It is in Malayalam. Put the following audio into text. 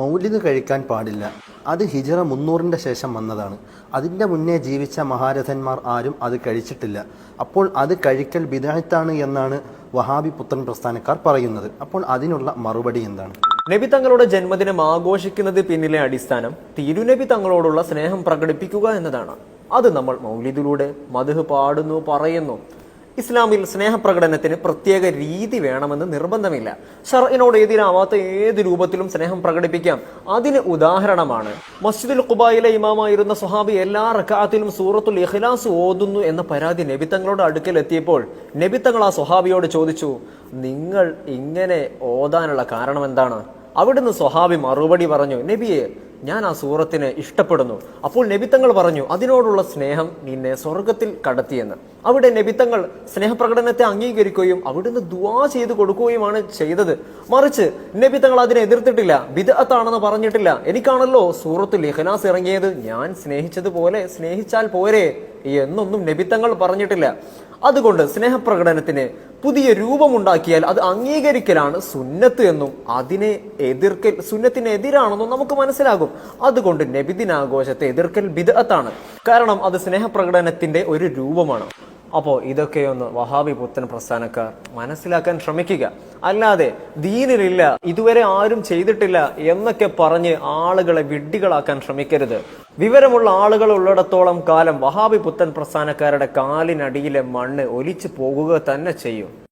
മൗലിദ് കഴിക്കാൻ പാടില്ല. അത് ഹിജറ മുന്നൂറിന്റെ ശേഷം വന്നതാണ്. അതിന്റെ മുന്നേ ജീവിച്ച മഹാരഥന്മാർ ആരും അത് കഴിച്ചിട്ടില്ല. അപ്പോൾ അത് കഴിക്കൽ ബിദായത്താണ് എന്നാണ് വഹാബി പുത്രൻ പ്രസ്ഥാനക്കാർ പറയുന്നത്. അപ്പോൾ അതിനുള്ള മറുപടി എന്താണ്? നബി തങ്ങളുടെ ജന്മദിനം ആഘോഷിക്കുന്നത് പിന്നിലെ അടിസ്ഥാനം തിരുനബി തങ്ങളോടുള്ള സ്നേഹം പ്രകടിപ്പിക്കുക എന്നതാണ്. അത് നമ്മൾ മൗലിദിലൂടെ മധു പാടുന്നു പറയുന്നു. ഇസ്ലാമിൽ സ്നേഹപ്രകടനത്തിന് പ്രത്യേക രീതി വേണമെന്ന് നിർബന്ധമില്ല. ഷർഇനോട് എതിരാവാത്ത ഏത് രൂപത്തിലും സ്നേഹം പ്രകടിപ്പിക്കാം. അതിന് ഉദാഹരണമാണ്. മസ്ജിദുൽ ഖുബായിലെ ഇമാമായിരുന്ന സുഹാബി എല്ലാ റക്കാത്തിലും സൂറത്തുൽ ഇഖ്ലാസ് ഓതുന്നു എന്ന പരാതി നബിത്തങ്ങളുടെ അടുക്കൽ എത്തിയപ്പോൾ നബിത്തങ്ങൾ ആ സുഹാബിയോട് ചോദിച്ചു നിങ്ങൾ ഇങ്ങനെ ഓതാനുള്ള കാരണം എന്താണ് അവിടുന്ന് സ്വഹാബി മറുപടി പറഞ്ഞു നബിയെ ഞാൻ ആ സൂറത്തിനെ ഇഷ്ടപ്പെടുന്നു. അപ്പോൾ നബിത്തങ്ങൾ പറഞ്ഞു അതിനോടുള്ള സ്നേഹം നിന്നെ സ്വർഗത്തിൽ കടത്തിയെന്ന്. അവിടെ നബിത്തങ്ങൾ സ്നേഹപ്രകടനത്തെ അംഗീകരിക്കുകയും അവിടുന്ന് ദുവാ ചെയ്ത് കൊടുക്കുകയുമാണ് ചെയ്തത്. മറിച്ച് നബിത്തങ്ങൾ അതിനെ എതിർത്തിട്ടില്ല. ബിദത്താണെന്ന് പറഞ്ഞിട്ടില്ല. എനിക്കാണല്ലോ സൂറത്ത് ലിഹനാസ് ഇറങ്ങിയത്. ഞാൻ സ്നേഹിച്ചതുപോലെ സ്നേഹിച്ചാൽ പോരെ എന്നൊന്നും നബിത്തങ്ങൾ പറഞ്ഞിട്ടില്ല. അതുകൊണ്ട് സ്നേഹപ്രകടനത്തിന് പുതിയ രൂപമുണ്ടാക്കിയാൽ അത് അംഗീകരിക്കലാണ് സുന്നത്ത് എന്നും അതിനെ എതിർക്കൽ സുന്നത്തിന് എതിരാണെന്നും നമുക്ക് മനസ്സിലാകും. അതുകൊണ്ട് നബിദിനാഘോഷത്തെ എതിർക്കൽ ബിദത്താണ് കാരണം അത് സ്നേഹപ്രകടനത്തിന്റെ ഒരു രൂപമാണ്. അപ്പോൾ ഇതൊക്കെയൊന്ന് വഹാബി പുത്തൻ പ്രസ്ഥാനക്കാർ മനസ്സിലാക്കാൻ ശ്രമിക്കുക. അല്ലാതെ ദീനിലില്ല ഇതുവരെ ആരും ചെയ്തിട്ടില്ല എന്നൊക്കെ പറഞ്ഞ് ആളുകളെ വിഡ്ഢികളാക്കാൻ ശ്രമിക്കരുത്. വിവരമുള്ള ആളുകൾ ഉള്ളിടത്തോളം കാലം വഹാബി പുത്തൻ പ്രസ്ഥാനക്കാരുടെ കാലിനടിയിലെ മണ്ണ് ഒലിച്ചു പോകുക തന്നെ ചെയ്യും.